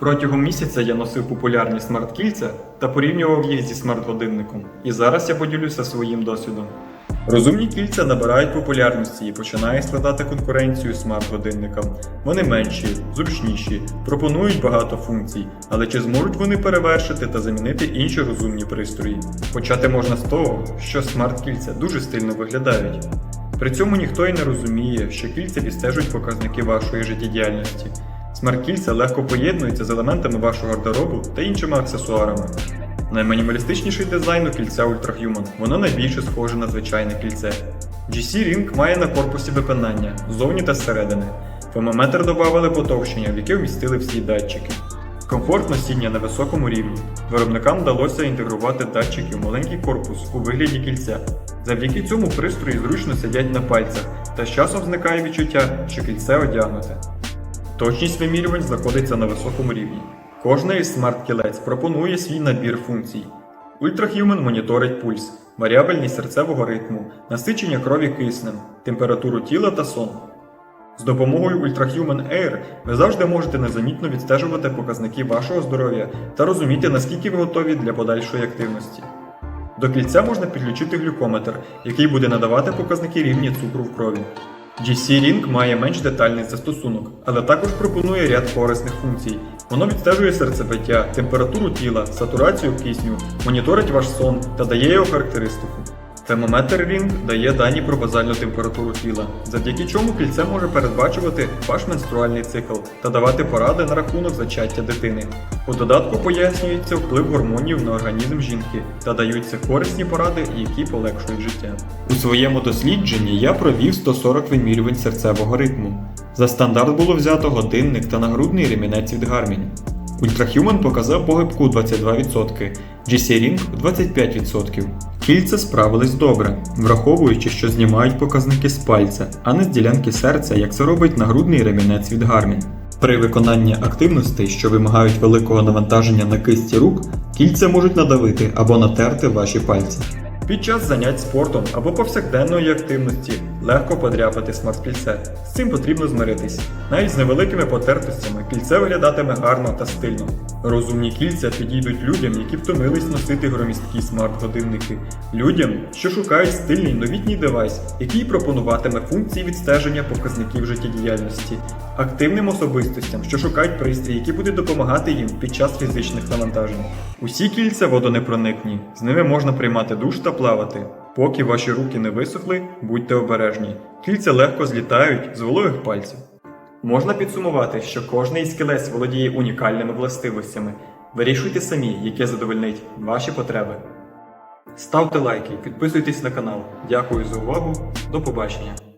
Протягом місяця я носив популярні смарт-кільця та порівнював їх зі смарт-годинником. І зараз я поділюся своїм досвідом. Розумні кільця набирають популярності і починають складати конкуренцію смарт-годинникам. Вони менші, зручніші, пропонують багато функцій, але чи зможуть вони перевершити та замінити інші розумні пристрої? Почати можна з того, що смарт-кільця дуже стильно виглядають. При цьому ніхто й не розуміє, що кільця відстежують показники вашої життєдіяльності. Смарт-кільця легко поєднуються з елементами вашого гардеробу та іншими аксесуарами. Найманімалістичніший дизайн у кільця Ultra Human, воно найбільше схоже на звичайне кільце. GC Ring має на корпусі випинання ззовні та зсередини. Фемометр додавали потовщення, в яке вмістили всі датчики. Комфорт носіння на високому рівні. Виробникам вдалося інтегрувати датчики в маленький корпус у вигляді кільця. Завдяки цьому пристрої зручно сидять на пальцях, та з часом зникає відчуття, що кільце одягнуте. Точність вимірювань знаходиться на високому рівні. Кожна із смарт-кілець пропонує свій набір функцій. Ультраhuman моніторить пульс, варіабельність серцевого ритму, насичення крові киснем, температуру тіла та сон. З допомогою Ultrahuman Air ви завжди можете незамітно відстежувати показники вашого здоров'я та розуміти, наскільки ви готові для подальшої активності. До кільця можна підключити глюкометр, який буде надавати показники рівня цукру в крові. GC Ring має менш детальний застосунок, але також пропонує ряд корисних функцій. Воно відстежує серцебиття, температуру тіла, сатурацію кисню, моніторить ваш сон та дає його характеристику. Термометр Ring дає дані про базальну температуру тіла, завдяки чому кільце може передбачувати ваш менструальний цикл та давати поради на рахунок зачаття дитини. У додатку пояснюється вплив гормонів на організм жінки та даються корисні поради, які полегшують життя. У своєму дослідженні я провів 140 вимірювань серцевого ритму. За стандарт було взято годинник та нагрудний ремінець від Garmin. Ультраhuman показав похибку 22%, GC Ring 25%. Кільця справились добре, враховуючи, що знімають показники з пальця, а не з ділянки серця, як це робить нагрудний ремінець від Garmin. При виконанні активностей, що вимагають великого навантаження на кисті рук, кільця можуть надавити або натерти ваші пальці. Під час занять спортом або повсякденної активності легко подряпати смарт-кільце. З цим потрібно змиритись. Навіть з невеликими потертостями кільце виглядатиме гарно та стильно. Розумні кільця підійдуть людям, які втомились носити громісткі смарт-годинники, людям, що шукають стильний новітній девайс, який пропонуватиме функції відстеження показників життєдіяльності, активним особистостям, що шукають пристрій, який буде допомагати їм під час фізичних навантажень. Усі кільця водонепроникні, з ними можна приймати душ та плавати. Поки ваші руки не висохли, будьте обережні. Кільця легко злітають з вологих пальців. Можна підсумувати, що кожний із володіє унікальними властивостями. Вирішуйте самі, яке задовольнить ваші потреби. Ставте лайки, підписуйтесь на канал. Дякую за увагу. До побачення.